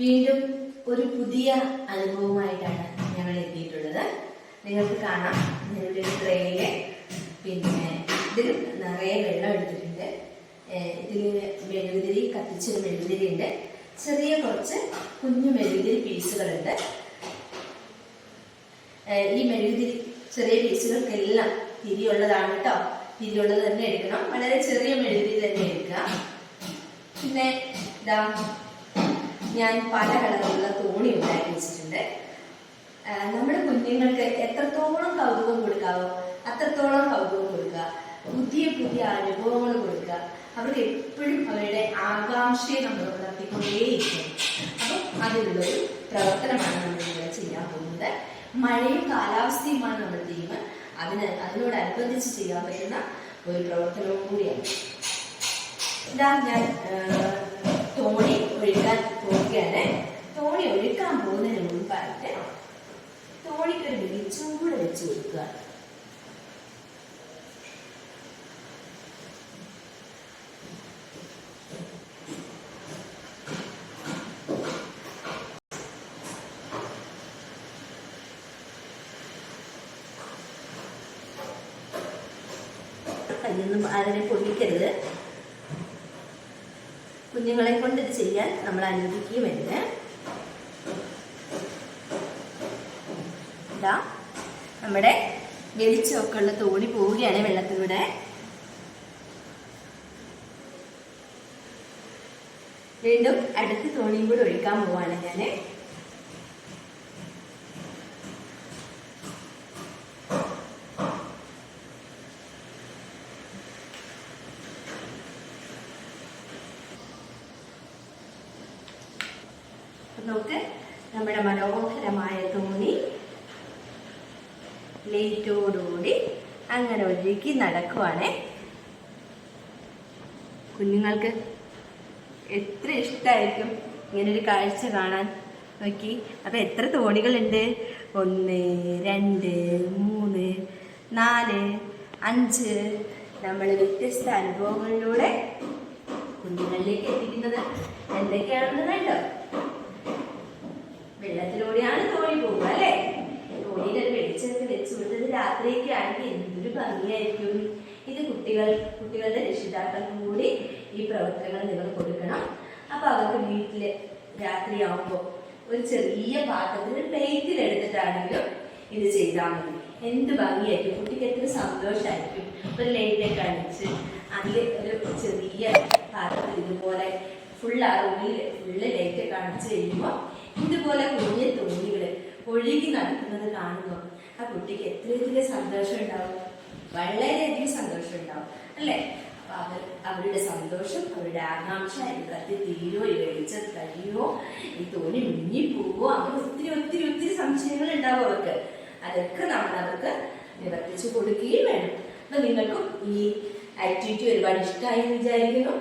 വീണ്ടും ഒരു പുതിയ അനുഭവമായിട്ടാണ് ഞങ്ങൾ എത്തിയിട്ടുള്ളത്. നിങ്ങൾക്ക് കാണാം. നിങ്ങളുടെ ട്രെയിനിൽ പിന്നെ ഇതിൽ നിറയെ വെള്ളം എടുത്തിട്ടുണ്ട്. ഇതിൽ മെഴുകുതിരി കത്തിച്ചൊരു മെഴുകുതിരി ഉണ്ട്. ചെറിയ കുറച്ച് കുഞ്ഞു മെഴുകുതിരി പീസുകളുണ്ട്. ഈ മെഴുകുതിരി ചെറിയ പീസുകൾക്കെല്ലാം തിരിയുള്ളതാണ് കേട്ടോ. തിരിയുള്ളത് തന്നെ എടുക്കണം. വളരെ ചെറിയ മെഴുകുതിരി തന്നെ എടുക്കുക. പിന്നെ ഇതാ ഞാൻ പല കളറിലുള്ള തോണി ഉണ്ടാക്കി വെച്ചിട്ടുണ്ട്. നമ്മുടെ കുഞ്ഞുങ്ങൾക്ക് എത്രത്തോളം കൗതുകം കൊടുക്കാവോ അത്രത്തോളം കൗതുകം കൊടുക്കുക. പുതിയ പുതിയ അനുഭവങ്ങൾ കൊടുക്കുക. അവർക്ക് എപ്പോഴും അവരുടെ ആകാംക്ഷയെ നമ്മൾ വളർത്തിക്കൊണ്ടേയിരിക്കും അപ്പം അതിനുള്ളൊരു പ്രവർത്തനമാണ് നമ്മൾ ഇവിടെ ചെയ്യാൻ പോകുന്നത്. മഴയും കാലാവസ്ഥയുമാണ് നമ്മുടെ തീം. അതിന് അതിനോടനുബന്ധിച്ച് ചെയ്യാൻ പറ്റുന്ന ഒരു പ്രവർത്തനവും കൂടിയാണ്. ഇതാ ഞാൻ ആ, തോണി ഒഴുകാൻ പോവുകയാണ് തോണി ഒഴുക്കാൻ പോകുന്നതിന് മുൻപായിട്ട് തോണിക്കൊരു വെളിച്ചം കൂടെ വെച്ച് കൊടുക്കുക. കയ്യൊന്നും അതിനെ പൊടിക്കരുത് കുഞ്ഞുങ്ങളെ കൊണ്ട് ഇത് ചെയ്യാൻ നമ്മൾ അനുവദിക്കുകയുമരുത് ഇതാ നമ്മുടെ വെളിച്ചമൊക്കെ ഉള്ള തോണി പോവുകയാണ് വെള്ളത്തിലൂടെ. വീണ്ടും അടുത്ത തോണിയും കൂടെ ഒഴിക്കാൻ പോവാണ് അപ്പൊ നമുക്ക് നമ്മുടെ മനോഹരമായ തോണി ലേറ്റോടുകൂടി അങ്ങനെ ഒഴുകി നടക്കുവാണേ. കുഞ്ഞുങ്ങൾക്ക് എത്ര ഇഷ്ടമായിരിക്കും ഇങ്ങനൊരു കാഴ്ച കാണാൻ. നോക്കി അപ്പൊ എത്ര തോണികളുണ്ട്? ഒന്ന് രണ്ട് മൂന്ന് നാല് അഞ്ച്. നമ്മൾ വ്യത്യസ്ത അനുഭവങ്ങളിലൂടെ കുഞ്ഞുങ്ങളിലേക്ക് എത്തിക്കുന്നത് എന്തൊക്കെയാണെന്ന് കണ്ടോ? വെള്ളത്തിലൂടെയാണ് തോണി പോകുക അല്ലേ തോണിയിൽ ഒരു വെളിച്ചമൊക്കെ വെച്ച് ആണെങ്കിൽ എന്തൊരു ഭംഗിയായിരിക്കും. ഇത് കുട്ടികൾ കുട്ടികളുടെ രക്ഷിതാക്കൾക്കും കൂടി ഈ പ്രവർത്തനങ്ങൾ നിങ്ങൾ കൊടുക്കണം. അപ്പൊ അവർക്ക് വീട്ടിൽ രാത്രിയാവുമ്പോൾ ഒരു ചെറിയ പാത്രത്തിൽ പ്ലേറ്റിൽ എടുത്തിട്ടാണെങ്കിലും ഇത് ചെയ്താൽ മതി. എന്ത് ഭംഗിയായിരിക്കും. കുട്ടിക്ക് എത്ര സന്തോഷമായിരിക്കും ഒരു ലൈറ്റൊക്കെ അടിച്ച് അതിൽ ഒരു ചെറിയ പാത്രത്തിൽ ഇതുപോലെ ഫുൾ ആ റൂമിൽ ഫുള്ള് ലൈറ്റ് അടിച്ച് കഴിയുമ്പോൾ ഇതുപോലെ കുഞ്ഞു തോണികൾ ഒഴുകി നടക്കുന്നത് കാണുമ്പോൾ ആ കുട്ടിക്ക് എത്രയധികം സന്തോഷം ഉണ്ടാവും? വളരെയധികം സന്തോഷം ഉണ്ടാവും അല്ലേ? അപ്പൊ അവർ അവരുടെ സന്തോഷം അവരുടെ ആകാംക്ഷ കത്തി തീരോ ഈ വെളിച്ചം കഴിയുമോ ഈ തോണി മുങ്ങി പോവോ? അങ്ങനെ ഒത്തിരി ഒത്തിരി ഒത്തിരി സംശയങ്ങൾ ഉണ്ടാവും അവർക്ക്. അതൊക്കെ നമ്മൾ അവർക്ക് നിവർത്തിച്ചു കൊടുക്കുകയും വേണം. അപ്പൊ നിങ്ങൾക്കും ഈ ആക്ടിവിറ്റി ഒരുപാട് ഇഷ്ടമായി എന്ന് വിചാരിക്കുന്നു.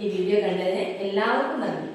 ഈ വീഡിയോ കണ്ടതിന് എല്ലാവർക്കും നന്ദി.